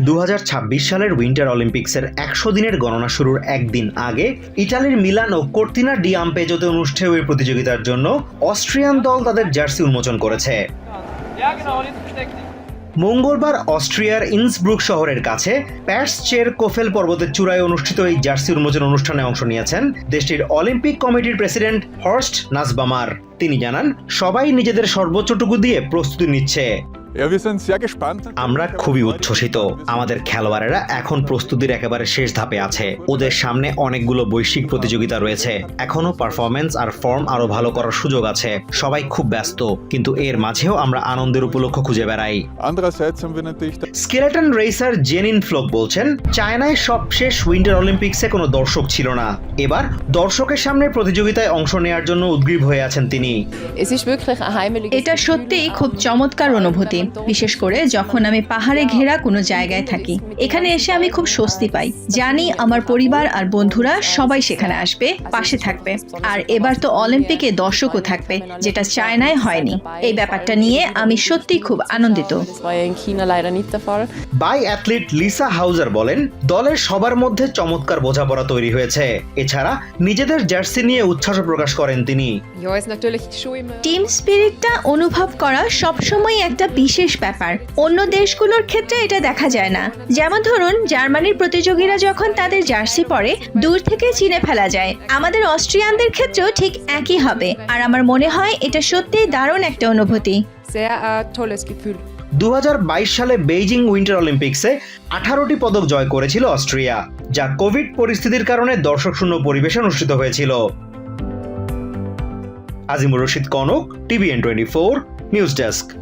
দু হাজার ছাব্বিশ সালের উইন্টার অলিম্পিক্সের একশো দিনের গণনা শুরুর একদিন আগে ইটালির মিলান ও কর্তিনা ডি আম্পেজোতে অনুষ্ঠেয় এই প্রতিযোগিতার জন্য অস্ট্রিয়ান দল তাদের জার্সি উন্মোচন করেছে. মঙ্গলবার অস্ট্রিয়ার ইন্সব্রুক শহরের কাছে প্যাটস চের কোফেল পর্বতের চূড়ায় অনুষ্ঠিত এই জার্সি উন্মোচন অনুষ্ঠানে অংশ নিয়েছেন দেশটির অলিম্পিক কমিটির প্রেসিডেন্ট হর্স্ট নাসবামার তিনি জানান, সবাই নিজেদের সর্বোচ্চটুকু দিয়ে প্রস্তুতি নিচ্ছে Ja, wir sind sehr gespannt. আমরা খুবই উচ্ছ্বসিত। আমাদের খেলোয়াড়েরা এখন প্রস্তুতির একেবারে শেষ ধাপে আছে। ওদের সামনে অনেকগুলো বৈশ্বিক প্রতিযোগিতা রয়েছে। এখনও পারফরমেন্স আর ফর্ম আরও ভালো করার সুযোগ আছে। সবাই খুব ব্যস্ত কিন্তু এর মাঝেও আমরা আনন্দের উপলক্ষ খুঁজে বেড়াই। স্কেলেটন রেসার জেনিন ফ্লোক বলছেন চায়নায় সবশেষ উইন্টার অলিম্পিক্সে কোনো দর্শক ছিল না। এবার দর্শকের সামনে প্রতিযোগিতায় অংশ নেওয়ার জন্য উদ্গ্রীব হয়ে আছেন তিনি। এটা সত্যিই খুব চমৎকার অনুভূতি। বিশেষ করে যখন আমি পাহাড়ে ঘেরা কোনো জায়গায় থাকি। এখানে এসে আমি খুব স্বস্তি পাই। জানি আমার পরিবার আর বন্ধুরা সবাই সেখানে আসবে পাশে থাকবে। আর এবার তো অলিম্পিকে দর্শকও থাকবে যেটা চায়নায় হয়নি। এই ব্যাপারটা নিয়ে আমি সত্যি খুব আনন্দিত. বাই অ্যাথলিট লিসা হাউজার বলেন দলের সবার মধ্যে চমৎকার বোঝাপড়া তৈরি হয়েছে। এছাড়া নিজেদের জার্সি নিয়ে উচ্ছ্বাস প্রকাশ করেন তিনি. টিম স্পিরিটটা অনুভব করা সবসময় একটা বিশেষ ব্যাপার। অন্য দেশগুলোর ক্ষেত্রে এটা দেখা যায় না। যেমন ধরুন জার্মানির প্রতিযোগীরা যখন তাদের জার্সি পরে দূর থেকে চিনে ফেলা যায়। আমাদের অস্ট্রিয়ানদের ক্ষেত্রেও ঠিক একই হবে। আর আমার মনে হয় এটা সত্যিই দারুণ একটা অনুভূতি। Äh, দু সালে বেইজিং উইন্টার অলিম্পিক্সে আঠারোটি পদক জয় করেছিল অস্ট্রিয়া যা কোভিড পরিস্থিতির কারণে দর্শক শূন্য পরিবেশে অনুষ্ঠিত হয়েছিল। Azimur Rashid Kanak TVN twenty four news desk.